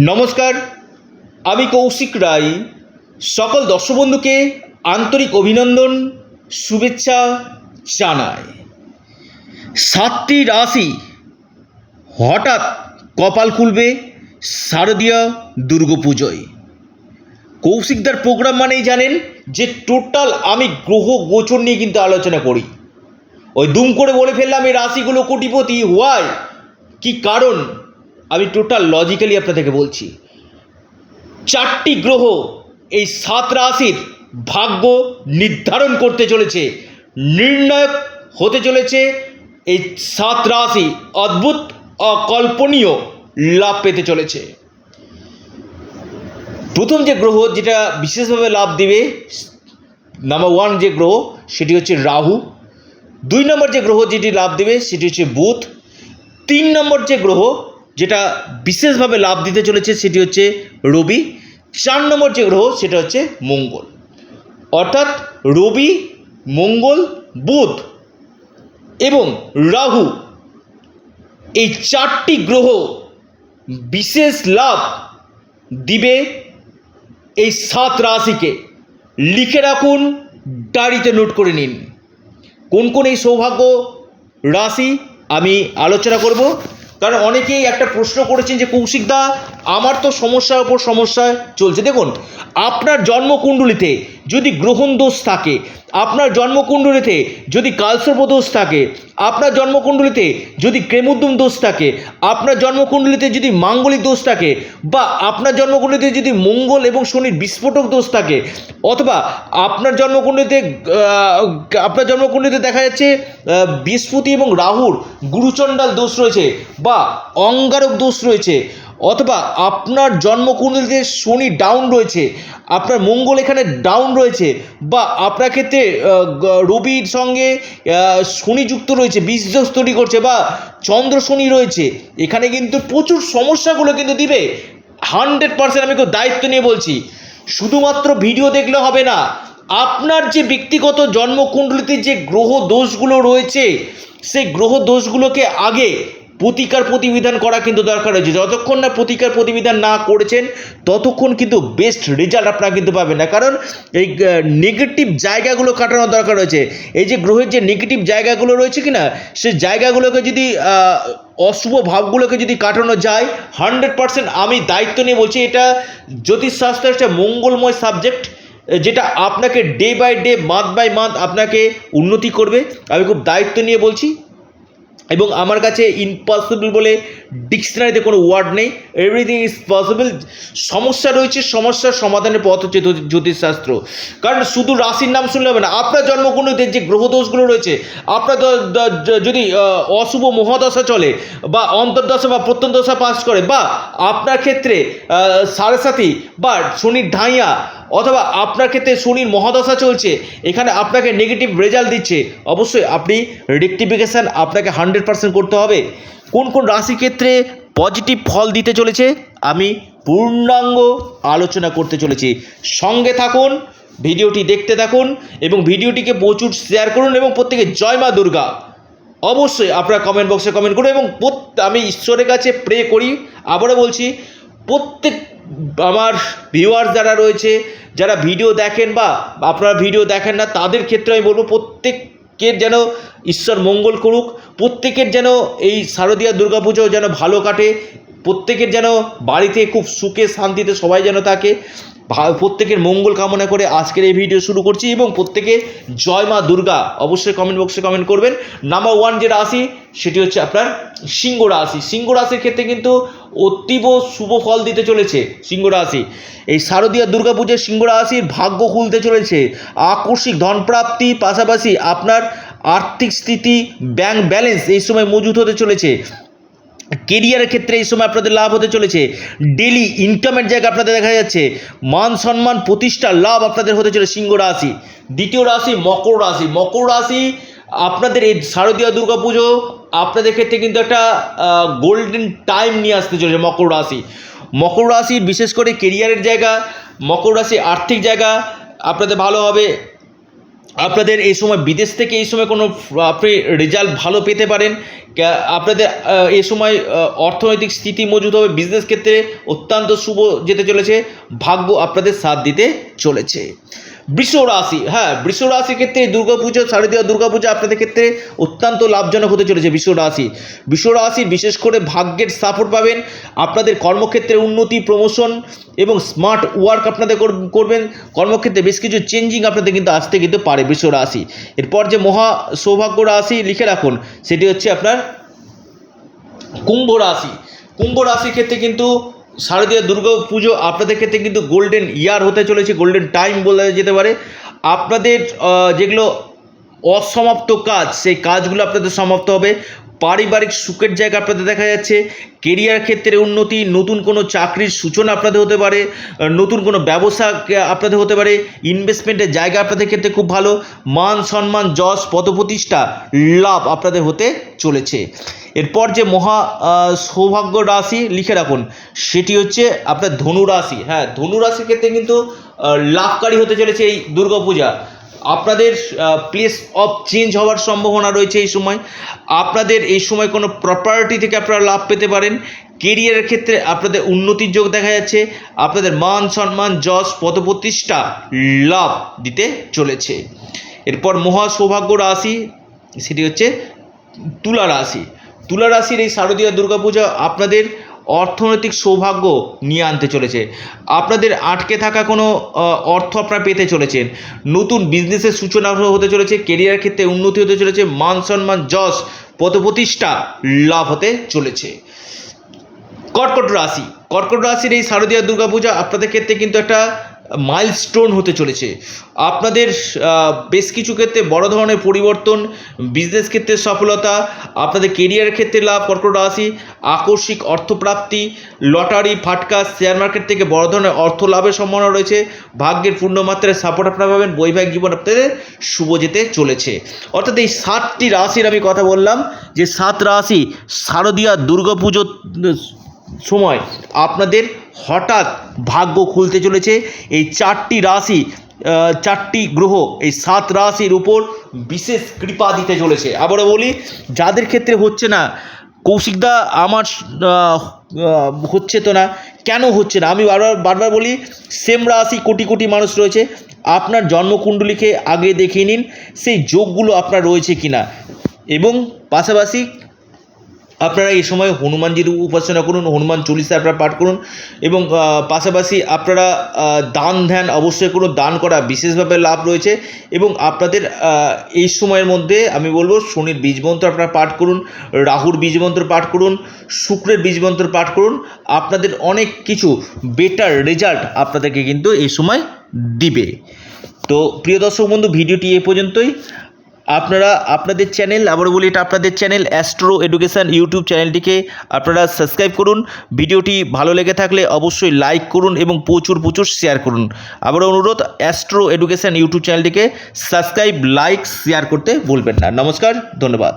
নমস্কার, আমি কৌশিক রায়। সকল দর্শক বন্ধুকে আন্তরিক অভিনন্দন, শুভেচ্ছা জানাই। সাতটি রাশি হঠাৎ কপাল খুলবে শারদীয় দুর্গাপুজোয়। কৌশিকদার প্রোগ্রাম মানেই জানেন যে, টোটাল আমি গ্রহ গোচর নিয়ে কিন্তু আলোচনা করি। ওই দুম করে বলে ফেললাম, এই রাশিগুলো কোটিপতি। হোয়াই? কি কারণ? আমি টোটাল লজিক্যালি আপনাদেরকে বলছি। চারটি গ্রহ এই সাত রাশির ভাগ্য নির্ধারণ করতে চলেছে, নির্ণায়ক হতে চলেছে, এই সাত রাশি অদ্ভুত, অকল্পনীয় লাভ পেতে চলেছে। প্রথম যে গ্রহ যেটা বিশেষভাবে লাভ দেবে নাম্বার ওয়ান যে গ্রহ, সেটি হচ্ছে রাহু। দুই নম্বর যে গ্রহ যেটি লাভ দেবে, সেটি হচ্ছে বুধ। তিন নম্বর যে গ্রহ যেটা বিশেষভাবে লাভ দিতে চলেছে সেটি হচ্ছে রবি। চার নম্বর যে গ্রহ, সেটা হচ্ছে মঙ্গল। অর্থাৎ রবি, মঙ্গল, বুধ এবং রাহু এই চারটি গ্রহ বিশেষ লাভ দিবে এই সাত রাশিকে। লিখে রাখুন, ডায়েরিতে নোট করে নিন। কোন কোন এই সৌভাগ্য রাশি আমি আলোচনা করব? কারণ অনেকেই একটা প্রশ্ন করেছেন যে কৌশিকদা আমার তো সমস্যার ওপর সমস্যা চলছে। দেখুন, আপনার জন্মকুণ্ডলিতে যদি গ্রহণ দোষ থাকে, আপনার জন্মকুণ্ডলিতে যদি কালসর্প দোষ থাকে, আপনার জন্মকুণ্ডলিতে যদি ক্রেমোদ্যম দোষ থাকে, আপনার জন্মকুণ্ডলিতে যদি মাঙ্গলিক দোষ থাকে, বা আপনার জন্মকুণ্ডলিতে যদি মঙ্গল এবং শনির বিস্ফোটক দোষ থাকে, অথবা আপনার জন্মকুণ্ডলিতে আপনার জন্মকুণ্ডলিতে দেখা যাচ্ছে বৃহস্পতি এবং রাহুর গুরুচণ্ডাল দোষ রয়েছে, বা অঙ্গারক দোষ রয়েছে অথবা আপনার জন্মকুণ্ডলিতে শনি ডাউন রয়েছে, আপনার মঙ্গল এখানে ডাউন রয়েছে, বা আপনার ক্ষেত্রে রবির সঙ্গে শনি যুক্ত রয়েছে বীজ তৈরি করছে, বা চন্দ্র শনি রয়েছে, এখানে কিন্তু প্রচুর সমস্যাগুলো কিন্তু দিবে। হান্ড্রেড পার্সেন্ট আমি খুব দায়িত্ব নিয়ে বলছি। শুধুমাত্র ভিডিও দেখলে হবে না, আপনার যে ব্যক্তিগত জন্মকুণ্ডলিতে যে গ্রহ দোষগুলো রয়েছে, সেই গ্রহ দোষগুলোকে আগে প্রতিকার প্রতিবিধান করা কিন্তু দরকার রয়েছে। যতক্ষণ না প্রতিকার প্রতিবিধান না করেছেন, ততক্ষণ কিন্তু বেস্ট রেজাল্ট আপনারা কিন্তু পাবেন না। কারণ এই নেগেটিভ জায়গাগুলো কাটানোর দরকার রয়েছে। এই যে গ্রহের যে নেগেটিভ জায়গাগুলো রয়েছে কি না সে জায়গাগুলোকে যদি অশুভ ভাবগুলোকে যদি কাটানো যায় হান্ড্রেড পার্সেন্ট আমি দায়িত্ব নিয়ে বলছি, এটা জ্যোতিষশাস্ত্র একটা মঙ্গলময় সাবজেক্ট যেটা আপনাকে day by day month by month আপনাকে উন্নতি করবে। আমি খুব দায়িত্ব নিয়ে বলছি এবং আমার কাছে ইম্পসিবল বলে ডিকশনারিতে কোনো ওয়ার্ড নেই। এভরিথিং ইজ পসিবল সমস্যা রয়েছে, সমস্যার সমাধানের পথ হচ্ছে জ্যোতিষশাস্ত্র। কারণ শুধু রাশির নাম শুনলে হবে না, আপনার জন্মকুণ্ডলিতে যে গ্রহদোষগুলো রয়েছে, আপনার যদি অশুভ মহাদশা চলে, বা অন্তর্দশা বা প্রত্যন্তদশা পাস করে, বা আপনার ক্ষেত্রে সাড়ে সাথী বা শনির ঢাইয়া অথবা আপনার ক্ষেত্রে শনির মহাদশা চলছে, এখানে আপনাকে নেগেটিভ রেজাল্ট দিচ্ছে, অবশ্যই আপনি রেকটিফিকেশান আপনাকে হান্ড্রেড পার্সেন্ট করতে হবে। কোন কোন রাশি ক্ষেত্রে পজিটিভ ফল দিতে চলেছে, আমি পূর্ণাঙ্গ আলোচনা করতে চলেছি। সঙ্গে থাকুন, ভিডিওটি দেখতে থাকুন এবং ভিডিওটিকে প্রচুর শেয়ার করুন এবং প্রত্যেকে জয় মা দুর্গা। অবশ্যই আপনারা কমেন্ট বক্সে কমেন্ট করুন এবং আমি ঈশ্বরের কাছে প্রে করি। আবারও বলছি প্রত্যেক আমার ভিউয়ার্স যারা রয়েছে, যারা ভিডিও দেখেন বা আপনারা ভিডিও দেখেন না, তাদের ক্ষেত্রে আমি বলব প্রত্যেকের যেন ঈশ্বর মঙ্গল করুক, প্রত্যেকের যেন এই শারদীয়া দুর্গাপুজো যেন ভালো কাটে, প্রত্যেকের যেন বাড়িতে খুব সুখে, শান্তিতে সবাই যেন থাকে। প্রত্যেকের মঙ্গল কামনা করে আজকের এই ভিডিও শুরু করছি এবং প্রত্যেকে জয় মা দুর্গা অবশ্যই কমেন্ট বক্সে কমেন্ট করবেন। নাম্বার ওয়ান যে রাশি, সেটি হচ্ছে আপনার সিংহ রাশি। সিংহ রাশির ক্ষেত্রে কিন্তু অতীব শুভ ফল দিতে চলেছে সিংহ রাশি। এই শারদীয় দুর্গাপূজার সিংহ রাশির ভাগ্য খুলতে চলেছে। আকস্মিক ধনপ্রাপ্তি, পাশাপাশি আপনার আর্থিক স্থিতি ব্যাংক ব্যালেন্স এই সময় মজুত হতে চলেছে। কেরিয়ারের ক্ষেত্রে এই সময় আপনাদের লাভ হতে চলেছে। ডেলি ইনকামের জায়গা আপনাদের দেখা যাচ্ছে। মান সম্মান, প্রতিষ্ঠার লাভ আপনাদের হতে চলেছে সিংহ রাশি। দ্বিতীয় রাশি মকর রাশি। মকর রাশি আপনাদের এই শারদীয় দুর্গাপুজো আপনাদের ক্ষেত্রে কিন্তু একটা গোল্ডেন টাইম নিয়ে আসতে চলেছে মকর রাশি। মকর রাশি বিশেষ করে কেরিয়ারের জায়গা, মকর রাশি আর্থিক জায়গা, আপনাদের ভালো হবে। আপনাদের এই সময় বিদেশ থেকে এই সময় কোনো, আপনি রেজাল্ট ভালো পেতে পারেন। আপনাদের এই সময় অর্থনৈতিক স্থিতি মজুদ হবে বিজনেস ক্ষেত্রে অত্যন্ত শুভ যেতে চলেছে, ভাগ্য আপনাদের সাথ দিতে চলেছে। বৃষ রাশি হ্যাঁ বৃষ রাশির ক্ষেত্রে দুর্গাপুজো, শারদীয় দুর্গাপূজা আপনাদের ক্ষেত্রে অত্যন্ত লাভজনক হতে চলেছে বৃষ রাশি। বৃষ রাশি বিশেষ করে ভাগ্যের সাপোর্ট পাবেন, আপনাদের কর্মক্ষেত্রে উন্নতি প্রমোশন এবং স্মার্ট ওয়ার্ক আপনাদের কর- করবেন। কর্মক্ষেত্রে বেশ কিছু চেঞ্জিং আপনাদের কিন্তু আসতে কিন্তু পারে বৃষ রাশি। এরপর যে মহা সৌভাগ্য রাশি লিখে রাখুন, সেটি হচ্ছে আপনার কুম্ভ রাশি। কুম্ভ রাশির ক্ষেত্রে কিন্তু শারদীয় দুর্গা পুজো আপনাদের ক্ষেত্রে কিন্তু গোল্ডেন ইয়ার হতে চলেছে গোল্ডেন টাইম বলা যেতে পারে। আপনাদের যেগুলো অসমাপ্ত কাজ, সেই কাজগুলো আপনাদের সমাপ্ত হবে। পারিবারিক সুখের জায়গা আপনাদের দেখা যাচ্ছে। কেরিয়ার ক্ষেত্রে উন্নতি, নতুন কোনো চাকরির সূচনা আপনাদের হতে পারে, নতুন কোনো ব্যবসা আপনাদের হতে পারে ইনভেস্টমেন্টের জায়গা আপনাদের ক্ষেত্রে খুব ভালো, মান সম্মান, যশ, পদপ্রতিষ্ঠা, লাভ আপনাদের হতে চলেছে। এরপর যে মহা সৌভাগ্য রাশি লিখে রাখুন, সেটি হচ্ছে আপনার ধনু রাশি। হ্যাঁ ধনু রাশির ক্ষেত্রে কিন্তু লাভকারী হতে চলেছে এই দুর্গাপূজা। আপনাদের প্লেস অফ চেঞ্জ হওয়ার সম্ভাবনা রয়েছে এই সময়। আপনাদের এই সময় কোনো প্রপার্টি থেকে আপনারা লাভ পেতে পারেন। কেরিয়ারের ক্ষেত্রে আপনাদের উন্নতির যোগ দেখা যাচ্ছে। আপনাদের মান সম্মান, যশ, পদপ্রতিষ্ঠা, লাভ দিতে চলেছে। এরপর মহা সৌভাগ্য রাশি, সেটি হচ্ছে তুলা রাশি। তুলা রাশির এই শারদীয় দুর্গাপূজা আপনাদের অর্থনৈতিক সৌভাগ্য নিয়ে আনতে চলেছে। আপনাদের আটকে থাকা কোনো অর্থ আপনারা পেতে চলেছেন। নতুন বিজনেসের সূচনা হতে চলেছে কেরিয়ার ক্ষেত্রে উন্নতি হতে চলেছে, মান সম্মান যশ পদপ্রতিষ্ঠা লাভ হতে চলেছে। কর্কট রাশি, কর্কট রাশির এই শারদীয়া দুর্গাপূজা আপনাদের ক্ষেত্রে কিন্তু একটা মাইলস্টোন হতে চলেছে। আপনাদের বেশ কিছু ক্ষেত্রে বড় ধরনের পরিবর্তন বিজনেস ক্ষেত্রে সফলতা, আপনাদের কেরিয়ারের ক্ষেত্রে লাভ, কর্কট রাশি, আকস্মিক অর্থপ্রাপ্তি লটারি ফাটকা শেয়ার মার্কেট থেকে বড় ধরনের অর্থ লাভের সম্ভাবনা রয়েছে। ভাগ্যের পূর্ণমাত্রায় সাপোর্ট আপনারা পাবেন, বৈবাহিক জীবন আপনাদের শুভ যেতে চলেছে। অর্থাৎ এই সাতটি রাশির আমি কথা বললাম, যে সাত রাশি শারদীয়া দুর্গাপুজো সময়। আপনাদের হঠাৎ ভাগ্য খুলতে চলেছে। এই চারটি রাশি চারটি গ্রহ, এই সাত রাশির উপর বিশেষ কৃপা দিতে চলেছে। আবারও বলি, যাদের ক্ষেত্রে হচ্ছে না কৌশিকদা আমার হচ্ছে তো না, কেন হচ্ছে না? আমি বারবার বারবার বলি, সেম রাশি কোটি কোটি মানুষ রয়েছে। আপনার জন্মকুণ্ডলীকে আগে দেখিয়ে নিন, সেই যোগগুলো আপনার রয়েছে কিনা। এবং পাশাপাশি আপনারা এই সময় হনুমানজির উপাসনা করুন, হনুমান চল্লিশা আপনারা পাঠ করুন এবং পাশাপাশি আপনারা দান ধ্যান অবশ্যই করুন, দান করা বিশেষভাবে লাভ রয়েছে এবং আপনাদের এই সময়ের মধ্যে আমি বলব শনির বীজমন্ত্র আপনারা পাঠ করুন, রাহুর বীজমন্ত্র পাঠ করুন, শুক্রের বীজমন্ত্র পাঠ করুন, আপনাদের অনেক কিছু বেটার রেজাল্ট আপনাদেরকে কিন্তু এই সময় দিবে। তো প্রিয় দর্শক বন্ধু, ভিডিওটি এ পর্যন্তই। আপনারা আপনাদের চ্যানেল আবারও বলি, এটা আপনাদের চ্যানেল অ্যাস্ট্রো এডুকেশান ইউটিউব চ্যানেলটিকে আপনারা সাবস্ক্রাইব করুন। ভিডিওটি ভালো লেগে থাকলে অবশ্যই লাইক করুন এবং প্রচুর প্রচুর শেয়ার করুন। আবারও অনুরোধ অ্যাস্ট্রো এডুকেশান ইউটিউব চ্যানেলটিকে সাবস্ক্রাইব লাইক শেয়ার করতে ভুলবেন না। নমস্কার, ধন্যবাদ।